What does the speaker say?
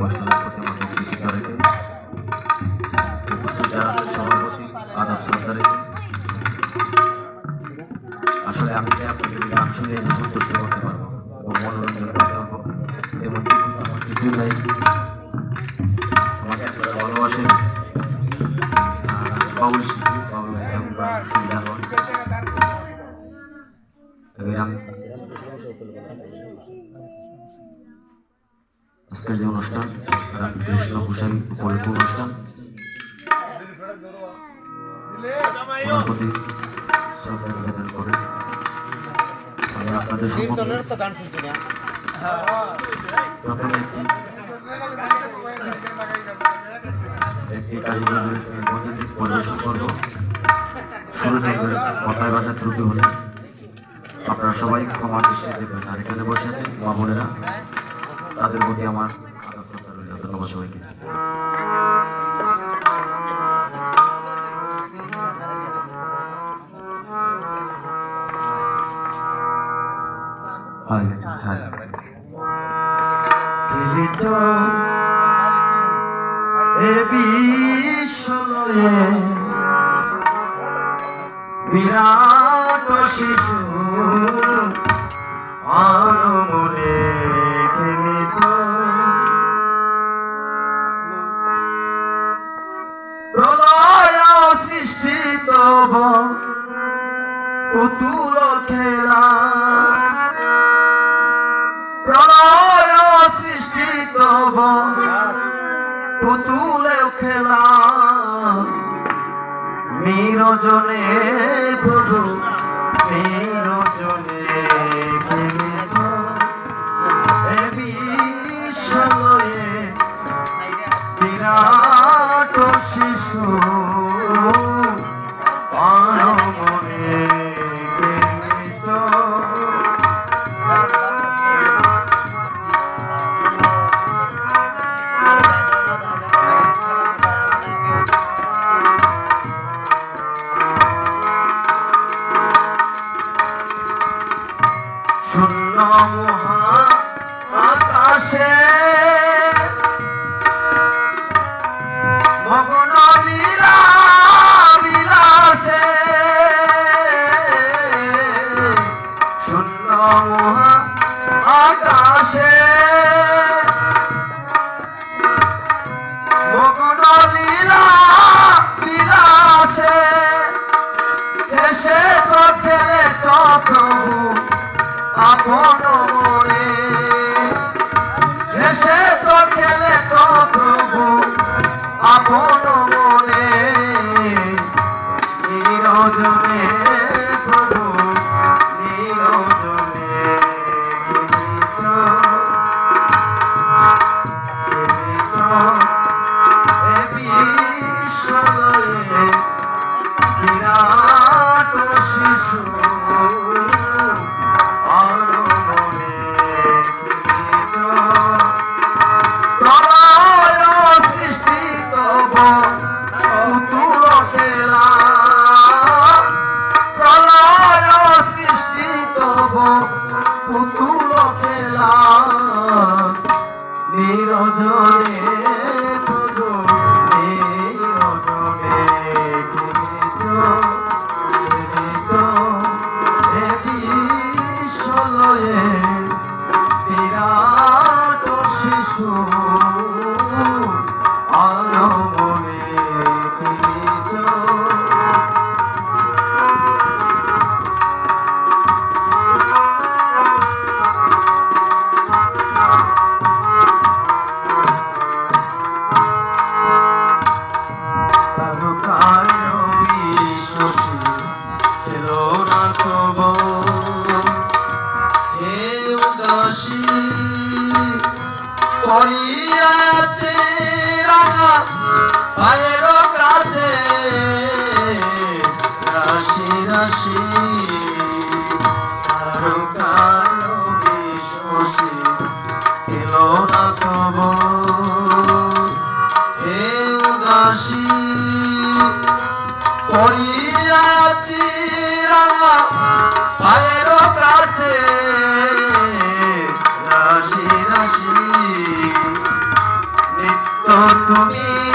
অনুষ্ঠানের প্রতি আমার ভক্তি রেখে উপস্থিত আছেন আদাব শ্রদ্ধা রেখে আসলে আমি যে আপনাদের গান শুনে যে সন্তুষ্ট করতে পারব, এবং মনোরঞ্জন করতে পারব তেমন আমার কিছু নাই আমাকে আপনারা ভালোবাসেন বাউল সুবিধা এবার আমি আজকের যে অনুষ্ঠান রামকৃষ্ণ গোসাই উপলক্ষ অনুষ্ঠান? করে। একটি কথায় ভাষায় ত্রুটি হলে আপনারা সবাই ক্ষমা দৃষ্টি দেবেন আর এখানে বসে আছেন মা বোনেরা। তাদের প্রতি আমার ধন্যবাদ সবাইকে। বিরাট শিশু আর পুতুল খেলা। প্রলয় সৃষ্টি তব পুতুলে খেলা। নিরজনে প্রভু নিরজনে আকাশে মগ্ন লীলা বিলাসে শূন্য আকাশে। আপন মনে নিরজনে প্রভু তব পুতুল খেলা নিরজনে আসি নিত্য তুমি